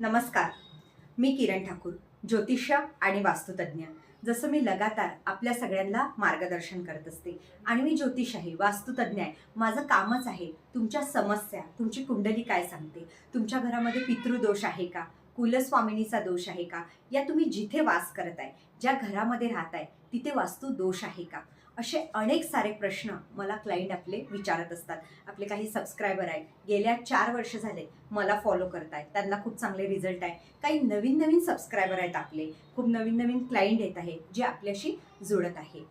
नमस्कार. मी किरण ठाकूर ज्योतिष्य आणि वास्तुतज्ञ जसं मी लगातार आपल्या सगळ्यांना मार्गदर्शन करत असते आणि मी ज्योतिष आहे वास्तुतज्ञ आहे माझं कामच आहे तुमच्या समस्या तुमची कुंडली काय सांगते? तुमच्या घरामध्ये पितृदोष आहे का? कुलस्वामिनीचा दोष आहे का? या तुम्ही जिथे वास करत आहे ज्या घरामध्ये राहत आहे तिथे वास्तू दोष आहे का? असे अनेक सारे प्रश्न मला क्लायंट आपले विचारत असतात. आपले काही सबस्क्रायबर आहेत. गेल्या चार वर्ष झाले मला फॉलो करतायत त्यांना खूप चांगले रिझल्ट आहे. काही नवीन नवीन सबस्क्रायबर आहेत आपले. खूप नवीन नवीन क्लायंट येत आहेत जे आपल्याशी जुळत आहे.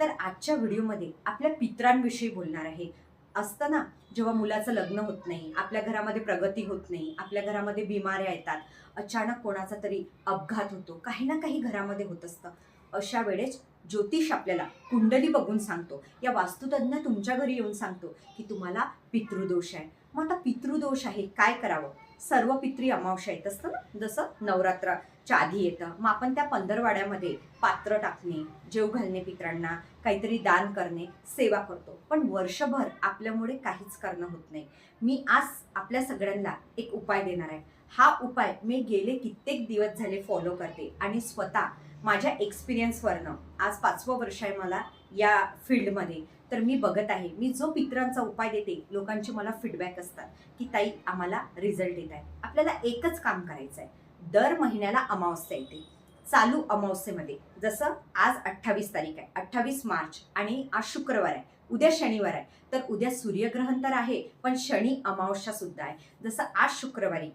तर आजच्या व्हिडिओमध्ये आपल्या पित्रांविषयी बोलणार आहे. असतं ना जेव्हा मुलाचं लग्न होत नाही आपल्या घरामध्ये प्रगती होत नाही आपल्या घरामध्ये बिमाऱ्या येतात अचानक कोणाचा तरी अपघात होतो काही ना काही घरामध्ये होत असतं. अशा वेळेस ज्योतिष आपल्याला कुंडली बघून सांगतो. या वास्तुतज्ञ तुमच्या घरी येऊन सांगतो की तुम्हाला पितृदोष आहे. मग आता पितृदोष आहे काय करावं? सर्व पित्री अमावस्या येत असतं ना? जसं नवरात्राच्या आधी येतं. मग आपण त्या पंधरवाड्यामध्ये पात्र टाकणे जेव घालणे पित्रांना काहीतरी दान करणे सेवा करतो. पण वर्षभर आपल्यामुळे काहीच करणं होत नाही. मी आज आपल्या सगळ्यांना एक उपाय देणार आहे. हा उपाय मी गेले कित्येक दिवस झाले फॉलो करते आणि स्वतः माझ्या एक्सपिरियन्सवरनं आज पाचवं वर्ष आहे मला या फील्डमध्ये तर मी बघत आहे. मी जो पित्रांचा उपाय देते लोकांचे मला फीडबॅक असतात की ताई आम्हाला रिझल्ट येत आहे. आपल्याला एकच काम करायचं आहे दर महिन्याला अमावस्या येते. चालू अमावस्येमध्ये. जसं आज अठ्ठावीस तारीख आहे. अठ्ठावीस मार्च आणि आज शुक्रवार आहे. उद्या शनिवार आहे. तर उद्या सूर्यग्रहण तर आहे पण शनी अमावस्या सुद्धा आहे. जसं आज शुक्रवारी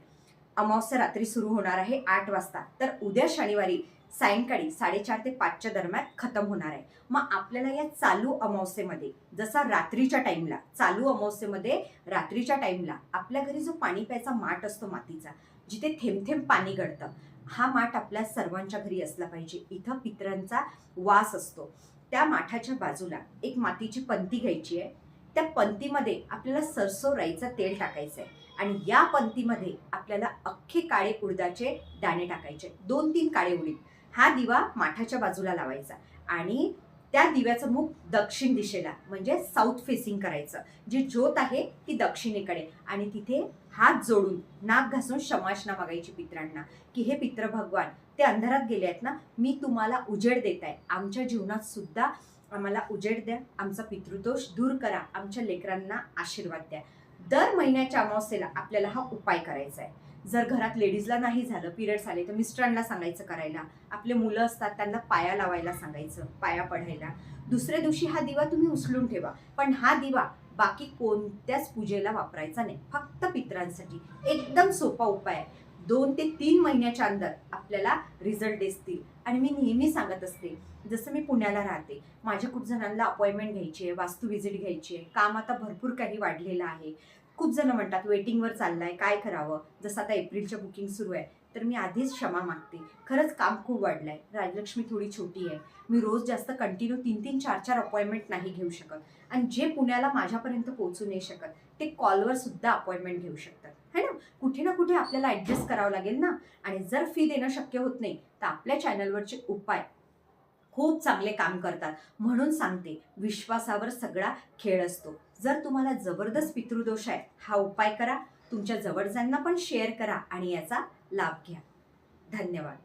अमावस्या रात्री सुरू होणार आहे आठ वाजता. तर उद्या शनिवारी सायंकाळी साडेचार ते पाचच्या दरम्यान खतम होणार आहे. मग आपल्याला या चालू अमावस्येमध्ये जसा रात्रीच्या टाईमला चालू अमावस्येमध्ये रात्रीच्या टाईमला आपल्या घरी जो पाणी प्यायचा माठ असतो मातीचा जिथे थेंब थेंब पाणी गळतं हा माठ आपल्या सर्वांच्या घरी असला पाहिजे. इथं पितरांचा वास असतो. त्या माठाच्या बाजूला एक मातीची पंती घ्यायची आहे. त्या पंतीमध्ये आपल्याला सरसो राईचं तेल टाकायचं आहे आणि या पंतीमध्ये आपल्याला अख्खे काळे उडदाचे दाणे टाकायचे. दोन तीन काळे उडीद. हा दिवा माठाच्या बाजूला लावायचा आणि त्या दिव्याचं मुख दक्षिण दिशेला म्हणजे साऊथ फेसिंग करायचं. जी ज्योत आहे ती दक्षिणेकडे आणि तिथे हात जोडून नाक घासून शमाशना मागायची पित्रांना की हे पित्र भगवान ते अंधारात गेले आहेत ना मी तुम्हाला उजेड देत आहे आमच्या जीवनात सुद्धा आम्हाला उजेड द्या आमचा पितृदोष दूर करा आमच्या लेकरांना आशीर्वाद द्या. दर महिन्याच्या अमावस्येला आपल्याला हा उपाय करायचा आहे. जर घरात लेडीजला नाही झालं पिरियड्स आले तर मिस्टरांना सांगायचं करायला. आपले मुलं असतात त्यांना पाया लावायला सांगायचं पाया पडायला. दुसऱ्या दिवशी हा दिवा तुम्ही उचलून ठेवा. पण हा दिवा बाकी कोणत्याच पूजेला वापरायचा नाही. फक्त पित्रांसाठी. एकदम सोपा उपाय आहे. दोन ते तीन महिन्याच्या अंदर आपल्याला रिझल्ट दिसतील. आणि मी नेहमी सांगत असते जसं मी पुण्याला राहते माझ्या खूप जणांना अपॉइंटमेंट घ्यायची आहे वास्तू व्हिजिट घ्यायची आहे. काम आता भरपूर काही वाढलेलं आहे. खूप जण म्हणतात वेटिंगवर चाललाय काय करावं? जसं आता एप्रिलच्या बुकिंग सुरू आहे तर मी आधीच क्षमा मागते. खरंच काम खूप वाढलंय. राजलक्ष्मी थोडी छोटी आहे. मी रोज जास्त कंटिन्यू तीन तीन चार चार अपॉइंटमेंट नाही घेऊ शकत. आणि जे पुण्याला माझ्यापर्यंत पोहोचू नाही शकत ते कॉलवर सुद्धा अपॉइंटमेंट घेऊ शकतात. है ना? कुठे ना कुठे आपल्याला ॲडजस्ट करावं लागेल ना? आणि जर फी देणं शक्य होत नाही तर आपल्या चॅनलवरचे उपाय खूप चांगले काम करतात. म्हणून सांगते विश्वासावर सगळा खेळ असतो. जर तुम्हाला जबरदस्त पितृदोष आहे हा उपाय करा. तुमच्या जवळच्यांना पण शेअर करा आणि याचा लाभ घ्या. धन्यवाद.